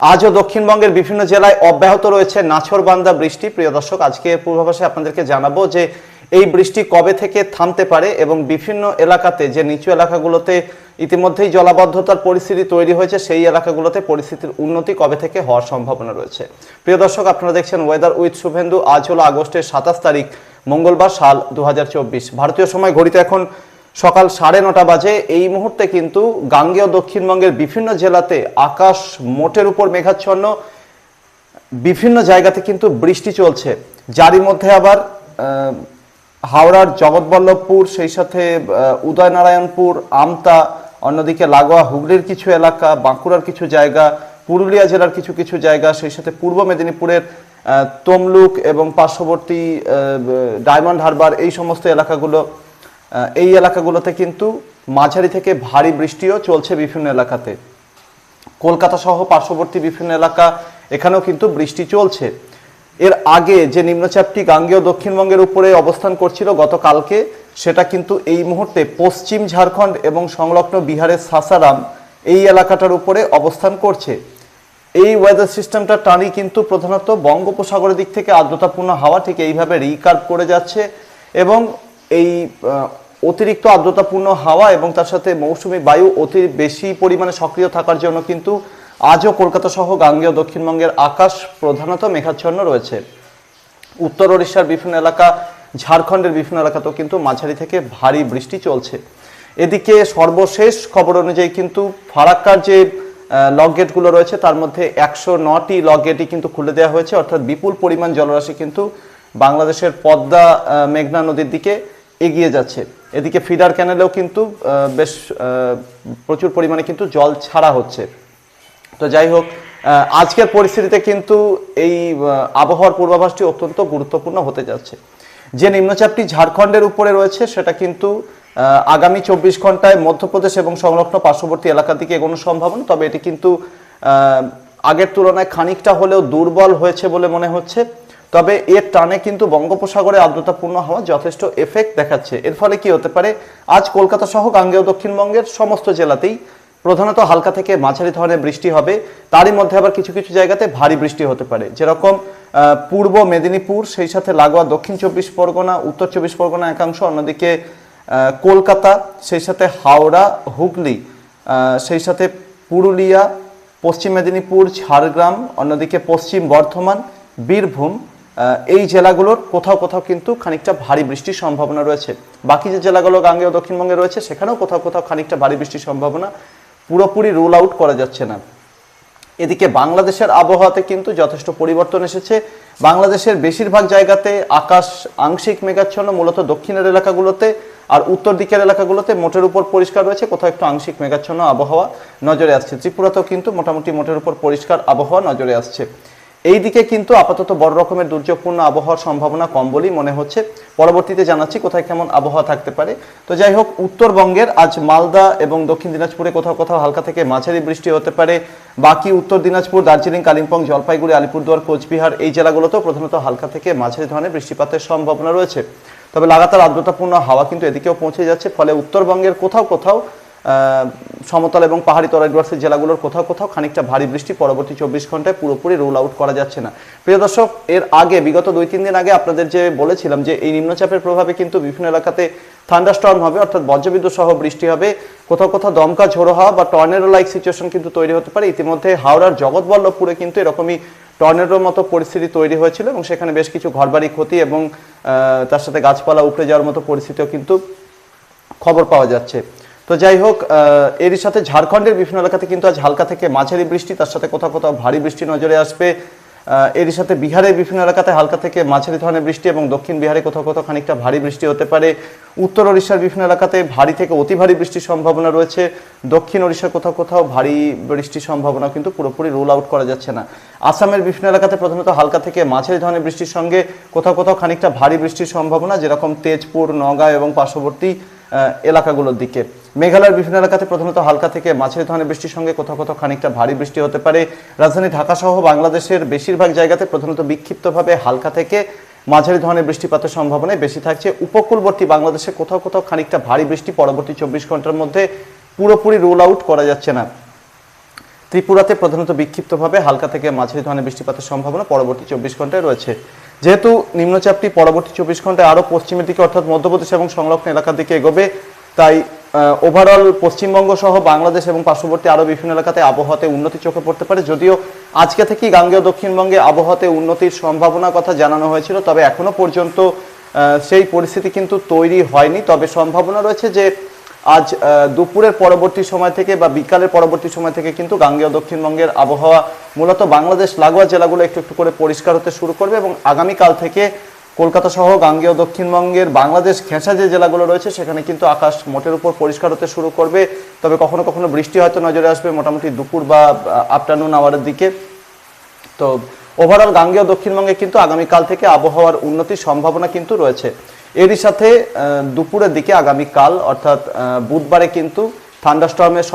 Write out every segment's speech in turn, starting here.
আজও দক্ষিণবঙ্গের বিভিন্ন জেলায় অব্যাহত রয়েছে নাছরবান্দা বৃষ্টি। প্রিয় দর্শক, আজকে পূর্বাভাসে আপনাদেরকে জানাব যে এই বৃষ্টি কবে থেকে থামতে পারে এবং বিভিন্ন এলাকাতে যে নিচু এলাকাগুলোতে ইতিমধ্যেই জলাবদ্ধতার পরিস্থিতি তৈরি হয়েছে, সেই এলাকাগুলোতে পরিস্থিতির উন্নতি কবে থেকে হওয়ার সম্ভাবনা রয়েছে। প্রিয় দর্শক, আপনারা দেখছেন ওয়েদার উইথ শুভেন্দু। আজ হলো আগস্টের সাতাশ তারিখ, মঙ্গলবার সাল দু হাজার চব্বিশ। ভারতীয় সময় ঘড়িতে এখন সকাল সাড়ে নটা বাজে। এই মুহূর্তে কিন্তু গাঙ্গেয় দক্ষিণবঙ্গের বিভিন্ন জেলাতে আকাশ মোটের উপর মেঘাচ্ছন্ন। বিভিন্ন জায়গাতে কিন্তু বৃষ্টি চলছে। যারই মধ্যে আবার হাওড়ার জগৎবল্লভপুর, সেই সাথে উদয়নারায়ণপুর, আমতা, অন্যদিকে লাগোয়া হুগলির কিছু এলাকা, বাঁকুড়ার কিছু জায়গা, পুরুলিয়া জেলার কিছু কিছু জায়গা, সেই সাথে পূর্ব মেদিনীপুরের তমলুক এবং পার্শ্ববর্তী ডায়মন্ড হারবার, এই সমস্ত এলাকাগুলো এই এলাকাগুলোতে কিন্তু মাঝারি থেকে ভারী বৃষ্টিও চলছে বিভিন্ন এলাকাতে। কলকাতা সহ পার্শ্ববর্তী বিভিন্ন এলাকা এখানেও কিন্তু বৃষ্টি চলছে। এর আগে যে নিম্নচাপটি গাঙ্গেয় দক্ষিণবঙ্গের উপরে অবস্থান করছিল গতকালকে, সেটা কিন্তু এই মুহূর্তে পশ্চিম ঝাড়খণ্ড এবং সংলগ্ন বিহারের সাসারাম এই এলাকাটার উপরে অবস্থান করছে। এই ওয়েদার সিস্টেমটা টানি কিন্তু প্রধানত বঙ্গোপসাগরের দিক থেকে আর্দ্রতাপূর্ণ হাওয়া ঠিক এইভাবে রিকার্ভ করে যাচ্ছে এবং এই অতিরিক্ত আর্দ্রতাপূর্ণ হাওয়া এবং তার সাথে মৌসুমি বায়ু অতি বেশি পরিমাণে সক্রিয় থাকার জন্য কিন্তু আজও কলকাতা সহ গাঙ্গেয় দক্ষিণবঙ্গের আকাশ প্রধানত মেঘাচ্ছন্ন রয়েছে। উত্তর ওড়িশার বিভিন্ন এলাকা, ঝাড়খণ্ডের বিভিন্ন এলাকাতেও কিন্তু মাঝারি থেকে ভারী বৃষ্টি চলছে। এদিকে সর্বশেষ খবর অনুযায়ী কিন্তু ফারাক্কার যে লক গেটগুলো রয়েছে, তার মধ্যে একশো নটি লক গেটই কিন্তু খুলে দেওয়া হয়েছে। অর্থাৎ বিপুল পরিমাণ জলরাশি কিন্তু বাংলাদেশের পদ্মা মেঘনা নদীর দিকে এগিয়ে যাচ্ছে। এদিকে ফিডার ক্যানেলেও কিন্তু বেশ প্রচুর পরিমাণে কিন্তু জল ছাড়া হচ্ছে। তো যাই হোক আজকের পরিস্থিতিতে কিন্তু এই আবহাওয়ার পূর্বাভাসটি অত্যন্ত গুরুত্বপূর্ণ হতে যাচ্ছে। যে নিম্নচাপটি ঝাড়খণ্ডের উপরে রয়েছে, সেটা কিন্তু আগামী চব্বিশ ঘন্টায় মধ্যপ্রদেশ এবং সংলগ্ন পার্শ্ববর্তী এলাকার দিকে এগোনো সম্ভাবনা তবে এটি কিন্তু আগের তুলনায় খানিকটা হলেও দুর্বল হয়েছে বলে মনে হচ্ছে। তবে এর টানে কিন্তু বঙ্গোপসাগরে আর্দ্রতাপূর্ণ হওয়া যথেষ্ট এফেক্ট দেখাচ্ছে। এর ফলে কি হতে পারে? আজ কলকাতা সহ গাঙ্গেয় দক্ষিণবঙ্গের সমস্ত জেলাতেই প্রধানত হালকা থেকে মাঝারি ধরনের বৃষ্টি হবে। তারই মধ্যে আবার কিছু কিছু জায়গাতে ভারী বৃষ্টি হতে পারে। যেরকম পূর্ব মেদিনীপুর, সেই সাথে লাগোয়া দক্ষিণ চব্বিশ পরগনা, উত্তর চব্বিশ পরগনা একাংশ, অন্যদিকে কলকাতা, সেই সাথে হাওড়া, হুগলি সেই সাথে পুরুলিয়া, পশ্চিম মেদিনীপুর, ঝাড়গ্রাম, অন্যদিকে পশ্চিম বর্ধমান, বীরভূম এই জেলাগুলোর কোথাও কোথাও কিন্তু খানিকটা ভারী বৃষ্টির সম্ভাবনা রয়েছে। বাকি যে জেলাগুলো গাঙ্গেয় দক্ষিণবঙ্গে রয়েছে, সেখানেও কোথাও কোথাও খানিকটা ভারী বৃষ্টির সম্ভাবনা পুরোপুরি রুল আউট করা যাচ্ছে না। এদিকে বাংলাদেশের আবহাওয়াতে কিন্তু যথেষ্ট পরিবর্তন এসেছে। বাংলাদেশের বেশিরভাগ জায়গাতে আকাশ আংশিক মেঘাচ্ছন্ন, মূলত দক্ষিণের এলাকাগুলোতে আর উত্তর দিকের এলাকাগুলোতে মোটের উপর পরিষ্কার রয়েছে, কোথাও একটু আংশিক মেঘাচ্ছন্ন আবহাওয়া নজরে আসছে। ত্রিপুরাতেও কিন্তু মোটামুটি মোটের উপর পরিষ্কার আবহাওয়া নজরে আসছে। এই দিকে কিন্তু আপাতত বড় রকমের দুর্যোগপূর্ণ আবহাওয়ার সম্ভাবনা কম বলেই মনে হচ্ছে। পরবর্তীতে জানাচ্ছি কোথায় কেমন আবহাওয়া থাকতে পারে। তো যাই হোক, উত্তরবঙ্গের আজ মালদা এবং দক্ষিণ দিনাজপুরে কোথাও কোথাও হালকা থেকে মাঝারি বৃষ্টি হতে পারে। বাকি উত্তর দিনাজপুর, দার্জিলিং, কালিম্পং, জলপাইগুড়ি, আলিপুরদুয়ার, কোচবিহার এই জেলাগুলোতেও প্রধানত হালকা থেকে মাঝারি ধরনের বৃষ্টিপাতের সম্ভাবনা রয়েছে। তবে লাগাতার আর্দ্রতাপূর্ণ হাওয়া কিন্তু এদিকেও পৌঁছে যাচ্ছে। ফলে উত্তরবঙ্গের কোথাও কোথাও সমতল এবং পাহাড়ি তরাইডুয়ার্সের জেলাগুলোর কোথাও কোথাও খানিকটা ভারী বৃষ্টি পরবর্তী চব্বিশ ঘন্টায় পুরোপুরি রোল আউট করা যাচ্ছে না। প্রিয় দর্শক, এর আগে, বিগত দুই তিন দিন আগে আপনাদের যে বলেছিলাম যে এই নিম্নচাপের প্রভাবে কিন্তু বিভিন্ন এলাকাতে থান্ডারস্টর্ম হবে, অর্থাৎ বজ্রবিদ্যুৎ সহ বৃষ্টি হবে, কোথাও কোথাও দমকা ঝোড়ো হওয়া বা টর্নেডো লাইক সিচুয়েশন কিন্তু তৈরি হতে পারে। ইতিমধ্যে হাওড়ার জগৎবল্লভপুরে কিন্তু এরকমই টর্নেডোর মতো পরিস্থিতি তৈরি হয়েছিল এবং সেখানে বেশ কিছু ঘরবাড়ি ক্ষতি এবং তার সাথে গাছপালা উপড়ে যাওয়ার মতো পরিস্থিতিও কিন্তু খবর পাওয়া যাচ্ছে। তো যাই হোক এরই সাথে ঝাড়খণ্ডের বিভিন্ন এলাকাতে কিন্তু আজ হালকা থেকে মাঝারি বৃষ্টি, তার সাথে কোথাও কোথাও ভারী বৃষ্টি নজরে আসবে। এরই সাথে বিহারের বিভিন্ন এলাকাতে হালকা থেকে মাঝারি ধরনের বৃষ্টি এবং দক্ষিণ বিহারে কোথাও কোথাও খানিকটা ভারী বৃষ্টি হতে পারে। উত্তর ওড়িশার বিভিন্ন এলাকাতে ভারী থেকে অতি ভারী বৃষ্টির সম্ভাবনা রয়েছে। দক্ষিণ ওড়িশার কোথাও কোথাও ভারী বৃষ্টির সম্ভাবনা কিন্তু পুরোপুরি রুল আউট করা যাচ্ছে না। আসামের বিভিন্ন এলাকাতে প্রধানত হালকা থেকে মাঝারি ধরনের বৃষ্টির সঙ্গে কোথাও কোথাও খানিকটা ভারী বৃষ্টির সম্ভাবনা, যেরকম তেজপুর নগাঁও এবং পার্শ্ববর্তী এলাকাগুলোর দিকে। মেঘালয়ের বিভিন্ন এলাকাতে প্রধানত হালকা থেকে মাঝারি ধরনের বৃষ্টির সঙ্গে কোথাও কোথাও খানিকটা ভারী বৃষ্টি হতে পারে। রাজধানী ঢাকা সহ বাংলাদেশের বেশিরভাগ জায়গাতে প্রধানত বিক্ষিপ্তভাবে হালকা থেকে মাঝারি ধরনের বৃষ্টিপাতের সম্ভাবনাই বেশি থাকছে। উপকূলবর্তী বাংলাদেশে কোথাও কোথাও খানিকটা ভারী বৃষ্টি পরবর্তী চব্বিশ ঘণ্টার মধ্যে পুরোপুরি রোল আউট করা যাচ্ছে না। ত্রিপুরাতে প্রধানত বিক্ষিপ্তভাবে হালকা থেকে মাঝারি ধরনের বৃষ্টিপাতের সম্ভাবনা পরবর্তী চব্বিশ ঘন্টায় রয়েছে। যেহেতু নিম্নচাপটি পরবর্তী চব্বিশ ঘন্টায় আরও পশ্চিমের দিকে, অর্থাৎ মধ্যপ্রদেশ এবং সংলগ্ন এলাকার দিকে এগোবে, তাই ওভারঅল পশ্চিমবঙ্গ সহ বাংলাদেশ এবং পার্শ্ববর্তী আরও বিভিন্ন এলাকাতে আবহাওয়াতে উন্নতি চোখে পড়তে পারে। যদিও আজকে থেকেই গাঙ্গেয় দক্ষিণবঙ্গে আবহাওয়াতে উন্নতির সম্ভাবনার কথা জানানো হয়েছিল, তবে এখনও পর্যন্ত সেই পরিস্থিতি কিন্তু তৈরি হয়নি। তবে সম্ভাবনা রয়েছে যে আজ দুপুরের পরবর্তী সময় থেকে বা বিকালের পরবর্তী সময় থেকে কিন্তু গাঙ্গেয় দক্ষিণবঙ্গের আবহাওয়া মূলত বাংলাদেশ লাগোয়া জেলাগুলো একটু একটু করে পরিষ্কার হতে শুরু করবে এবং আগামীকাল থেকে কলকাতা সহ গাঙ্গেয় দক্ষিণবঙ্গের বাংলাদেশ ঘেঁষা যে জেলাগুলো রয়েছে সেখানে কিন্তু আকাশ মোটের উপর পরিষ্কার হতে শুরু করবে। তবে কখনো কখনো বৃষ্টি হয়তো নজরে আসবে মোটামুটি দুপুর বা আফটারনুন আওয়ারের দিকে। তো ওভারঅল গাঙ্গেয় দক্ষিণবঙ্গে কিন্তু আগামীকাল থেকে আবহাওয়ার উন্নতির সম্ভাবনা কিন্তু রয়েছে। এরই সাথে দুপুরের দিকে আগামীকাল, অর্থাৎ বুধবারে কিন্তু থান্ডারস্টর্মের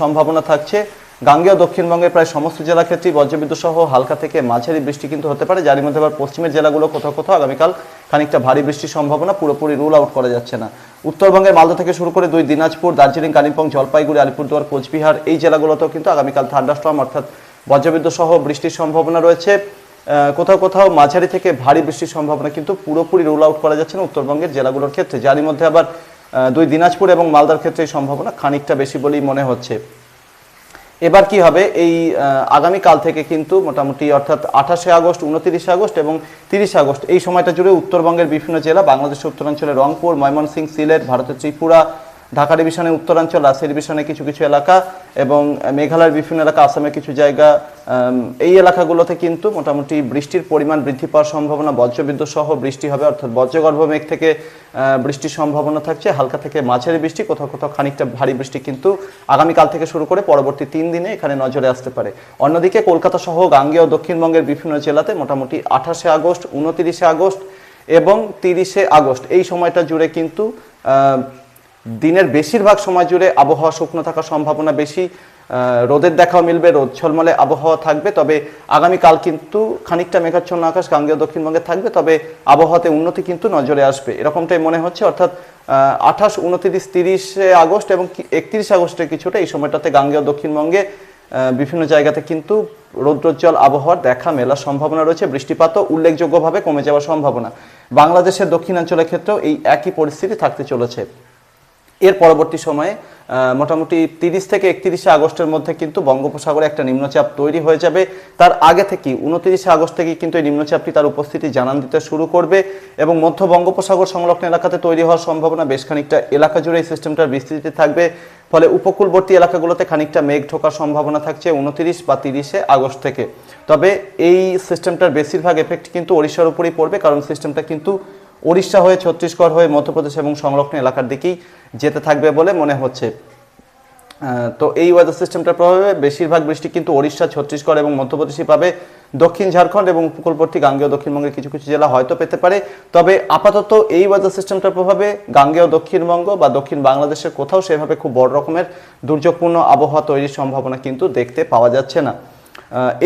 সম্ভাবনা থাকছে। গাঙ্গেয় দক্ষিণবঙ্গের প্রায় সমস্ত জেলা ক্ষেত্রেই বজ্রবিদ্যুৎ সহ হালকা থেকে মাঝারি বৃষ্টি কিন্তু হতে পারে। যার মধ্যে আবার পশ্চিমের জেলাগুলো কোথাও কোথাও আগামীকাল খানিকটা ভারী বৃষ্টির সম্ভাবনা পুরোপুরি রুল আউট করা যাচ্ছে না। উত্তরবঙ্গের মালদা থেকে শুরু করে দুই দিনাজপুর, দার্জিলিং, কালিম্পং, জলপাইগুড়ি, আলিপুরদুয়ার, কোচবিহার এই জেলাগুলোতেও কিন্তু আগামীকাল থান্ডারস্টর্ম অর্থাৎ বজ্রবিদ্যুৎ সহ বৃষ্টির সম্ভাবনা রয়েছে। কোথাও কোথাও মাঝারি থেকে ভারী বৃষ্টির সম্ভাবনা কিন্তু পুরোপুরি রুল আউট করা যাচ্ছে না উত্তরবঙ্গের জেলাগুলোর ক্ষেত্রে। যারই মধ্যে আবার দুই দিনাজপুর এবং মালদার ক্ষেত্রে এই সম্ভাবনা খানিকটা বেশি বলেই মনে হচ্ছে। এবার কি হবে? এই আগামীকাল থেকে কিন্তু মোটামুটি অর্থাৎ আঠাশে আগস্ট, উনতিরিশে আগস্ট এবং তিরিশে আগস্ট এই সময়টা জুড়ে উত্তরবঙ্গের বিভিন্ন জেলা, বাংলাদেশের উত্তরাঞ্চলে রংপুর, ময়মনসিংহ, সিলেট, ভারতের ত্রিপুরা ঢাকা ডিভিশনের উত্তরাঞ্চল, রাজশাহী ডিভিশনের কিছু কিছু এলাকা এবং মেঘালয়ের বিভিন্ন এলাকা, আসামের কিছু জায়গা এই এলাকাগুলোতে কিন্তু মোটামুটি বৃষ্টির পরিমাণ বৃদ্ধি পাওয়ার সম্ভাবনা, বজ্রবিদ্যুৎ সহ বৃষ্টি হবে, অর্থাৎ বজ্রগর্ভ মেঘ থেকে বৃষ্টির সম্ভাবনা থাকছে। হালকা থেকে মাঝারি বৃষ্টি, কোথাও কোথাও খানিকটা ভারী বৃষ্টি কিন্তু আগামীকাল থেকে শুরু করে পরবর্তী তিন দিনে এখানে নজরে আসতে পারে। অন্যদিকে কলকাতা সহ গাঙ্গেয় দক্ষিণবঙ্গের বিভিন্ন জেলাতে মোটামুটি আঠাশে আগস্ট, উনতিরিশে আগস্ট এবং তিরিশে আগস্ট, এই সময়টা জুড়ে কিন্তু দিনের বেশিরভাগ সময় জুড়ে আবহাওয়া শুকনো থাকার সম্ভাবনা বেশি রোদের দেখাও মিলবে, রোদ ঝলমলে আবহাওয়া থাকবে, তবে আগামীকাল কিন্তু খানিকটা মেঘাচ্ছন্ন আকাশ, গাঙ্গেয় দক্ষিণবঙ্গে থাকবে, তবে আবহাওয়াতে উন্নতি কিন্তু নজরে আসবে। এরকমটাই মনে হচ্ছে, অর্থাৎ আঠাশ, উনত্রিশ, তিরিশে আগস্ট এবং একত্রিশ আগস্টের কিছুটা এই সময়টাতে গাঙ্গেয় দক্ষিণবঙ্গে বিভিন্ন জায়গাতে কিন্তু রৌদ্রোজ্জ্বল আবহাওয়ার দেখা মেলার সম্ভাবনা রয়েছে বৃষ্টিপাতও উল্লেখযোগ্যভাবে কমে যাওয়ার সম্ভাবনা। বাংলাদেশের দক্ষিণাঞ্চলের ক্ষেত্রেও এই একই পরিস্থিতি থাকতে চলেছে। এর পরবর্তী সময়ে মোটামুটি তিরিশ থেকে একত্রিশে আগস্টের মধ্যে কিন্তু বঙ্গোপসাগরে একটা নিম্নচাপ তৈরি হয়ে যাবে। তার আগে থেকেই উনত্রিশে আগস্ট থেকে কিন্তু এই নিম্নচাপটি তার উপস্থিতি জানান দিতে শুরু করবে এবং মধ্য বঙ্গোপসাগর সংলগ্ন এলাকাতে তৈরি হওয়ার সম্ভাবনা বেশ খানিকটা এলাকা জুড়ে এই সিস্টেমটার বিস্তৃতি থাকবে। ফলে উপকূলবর্তী এলাকাগুলোতে খানিকটা মেঘ ঢোকার সম্ভাবনা থাকছে উনত্রিশ বা তিরিশে আগস্ট থেকে। তবে এই সিস্টেমটার বেশিরভাগ এফেক্ট কিন্তু ওড়িশার উপরেই পড়বে, কারণ সিস্টেমটা কিন্তু ওড়িশা হয়ে, ছত্তিশগড় হয়ে, মধ্যপ্রদেশ এবং সংলগ্ন এলাকার দিকেই যেতে থাকবে বলে মনে হচ্ছে। তো এই ওয়েদার সিস্টেমটার প্রভাবে বেশিরভাগ বৃষ্টি কিন্তু ওড়িশা, ছত্তিশগড় এবং মধ্যপ্রদেশই পাবে। দক্ষিণ ঝাড়খণ্ড এবং উপকূলবর্তী গাঙ্গেয় দক্ষিণবঙ্গের কিছু কিছু জেলা হয়তো পেতে পারে। তবে আপাতত এই ওয়েদার সিস্টেমটার প্রভাবে গাঙ্গেয় দক্ষিণবঙ্গ বা দক্ষিণ বাংলাদেশের কোথাও সেভাবে খুব বড় রকমের দুর্যোগপূর্ণ আবহাওয়া তৈরির সম্ভাবনা কিন্তু দেখতে পাওয়া যাচ্ছে না।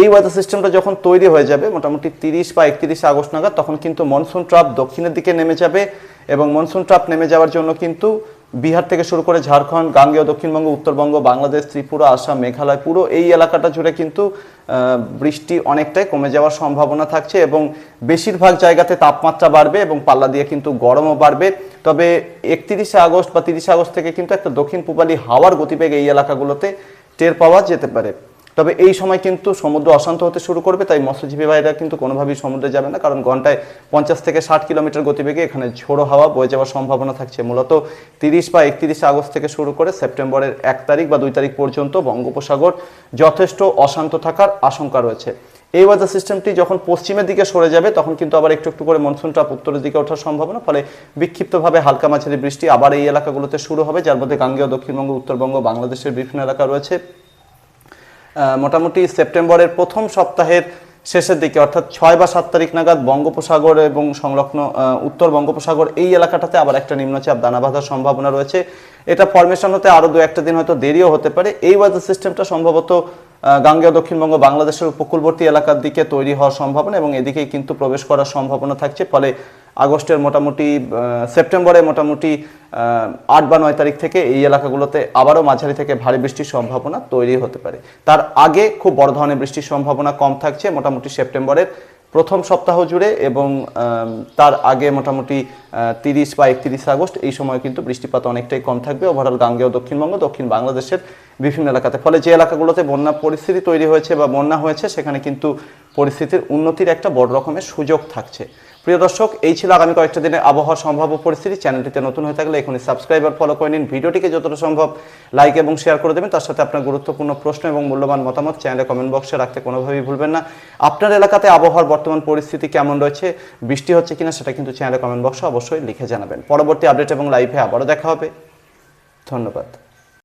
এই ওয়েদার সিস্টেমটা যখন তৈরি হয়ে যাবে, মোটামুটি তিরিশ বা একত্রিশে আগস্ট নাগাদ, তখন কিন্তু মনসুন ট্রাপ দক্ষিণের দিকে নেমে যাবে এবং মনসুন ট্রাপ নেমে যাওয়ার জন্য কিন্তু বিহার থেকে শুরু করে ঝাড়খণ্ড, গাঙ্গেয়, দক্ষিণবঙ্গ, উত্তরবঙ্গ, বাংলাদেশ, ত্রিপুরা, আসাম, মেঘালয়, পুরো এই এলাকাটা জুড়ে কিন্তু বৃষ্টি অনেকটাই কমে যাওয়ার সম্ভাবনা থাকছে এবং বেশিরভাগ জায়গাতে তাপমাত্রা বাড়বে এবং পাল্লা দিয়ে কিন্তু গরমও বাড়বে। তবে একত্রিশে আগস্ট বা তিরিশে আগস্ট থেকে কিন্তু একটা দক্ষিণ পূবালি হাওয়ার গতিবেগ এই এলাকাগুলোতে টের পাওয়া যেতে পারে। তবে এই সময় কিন্তু সমুদ্র অশান্ত হতে শুরু করবে, তাই মৎস্যজীবী ভাইরা কিন্তু কোনোভাবেই সমুদ্রে যাবে না, কারণ ঘন্টায় পঞ্চাশ থেকে ষাট কিলোমিটার গতিবেগে এখানে ঝোড়ো হাওয়া বয়ে যাওয়ার সম্ভাবনা থাকছে। মূলত তিরিশ বা একত্রিশে আগস্ট থেকে শুরু করে সেপ্টেম্বরের এক তারিখ বা দুই তারিখ পর্যন্ত বঙ্গোপসাগর যথেষ্ট অশান্ত থাকার আশঙ্কা রয়েছে। এই ওয়েদার সিস্টেমটি যখন পশ্চিমের দিকে সরে যাবে, তখন কিন্তু আবার একটু একটু করে মনসুন ট্রাপ উত্তরের দিকে ওঠার সম্ভাবনা, ফলে বিক্ষিপ্তভাবে হালকা মাঝারি বৃষ্টি আবার এই এলাকাগুলোতে শুরু হবে, যার মধ্যে গাঙ্গেয় দক্ষিণবঙ্গ, উত্তরবঙ্গ, বাংলাদেশের বিভিন্ন এলাকা রয়েছে। মোটামুটি সেপ্টেম্বরের প্রথম সপ্তাহের শেষের দিকে, অর্থাৎ ছয় বা সাত তারিখ নাগাদ বঙ্গোপসাগর এবং সংলগ্ন উত্তর বঙ্গোপসাগর এই এলাকাটাতে আবার একটা নিম্নচাপ, দানা বাঁধার সম্ভাবনা রয়েছে। এটা ফরমেশন হতে আরও দু একটা দিন হয়তো দেরিও হতে পারে। এই ওয়েদার সিস্টেমটা সম্ভবত গাঙ্গেয় দক্ষিণবঙ্গ, বাংলাদেশের উপকূলবর্তী এলাকার দিকে তৈরি হওয়ার সম্ভাবনা এবং এদিকেই কিন্তু প্রবেশ করার সম্ভাবনা থাকছে। ফলে আগস্টের মোটামুটি সেপ্টেম্বরে মোটামুটি আট বা নয় তারিখ থেকে এই এলাকাগুলোতে আবারও মাঝারি থেকে ভারী বৃষ্টির সম্ভাবনা তৈরি হতে পারে। তার আগে খুব বড় ধরনের বৃষ্টির সম্ভাবনা কম থাকছে মোটামুটি সেপ্টেম্বরের প্রথম সপ্তাহ জুড়ে এবং তার আগে মোটামুটি তিরিশ বা একত্রিশ আগস্ট এই সময় কিন্তু বৃষ্টিপাত অনেকটাই কম থাকবে। ওভারঅল গাঙ্গেয় দক্ষিণবঙ্গ, দক্ষিণ বাংলাদেশের বিভিন্ন এলাকাতে। ফলে যে এলাকাগুলোতে বন্যা পরিস্থিতি তৈরি হয়েছে বা বন্যা হয়েছে, সেখানে কিন্তু পরিস্থিতির উন্নতির একটা বড় রকমের সুযোগ থাকছে। প্রিয় দর্শক, এই ছিল আগামী কয়েকটা দিনে আবহাওয়া সম্ভাব্য পরিস্থিতি। চ্যানেলটিতে নতুন হয়ে থাকলে এখনই সাবস্ক্রাইবার ফলো করে নিন। ভিডিওটিকে যতটা সম্ভব লাইক এবং শেয়ার করে দেবেন। তার সাথে আপনার গুরুত্বপূর্ণ প্রশ্ন এবং মূল্যবান মতামত চ্যানেলে কমেন্ট বক্সে রাখতে কোনোভাবেই ভুলবেন না। আপনার এলাকাতে আবহাওয়ার বর্তমান পরিস্থিতি কেমন রয়েছে, বৃষ্টি হচ্ছে কিনা সেটা কিন্তু চ্যানেলে কমেন্ট বক্সে অবশ্যই লিখে জানাবেন। পরবর্তী আপডেট এবং লাইভে আবারও দেখা হবে। ধন্যবাদ।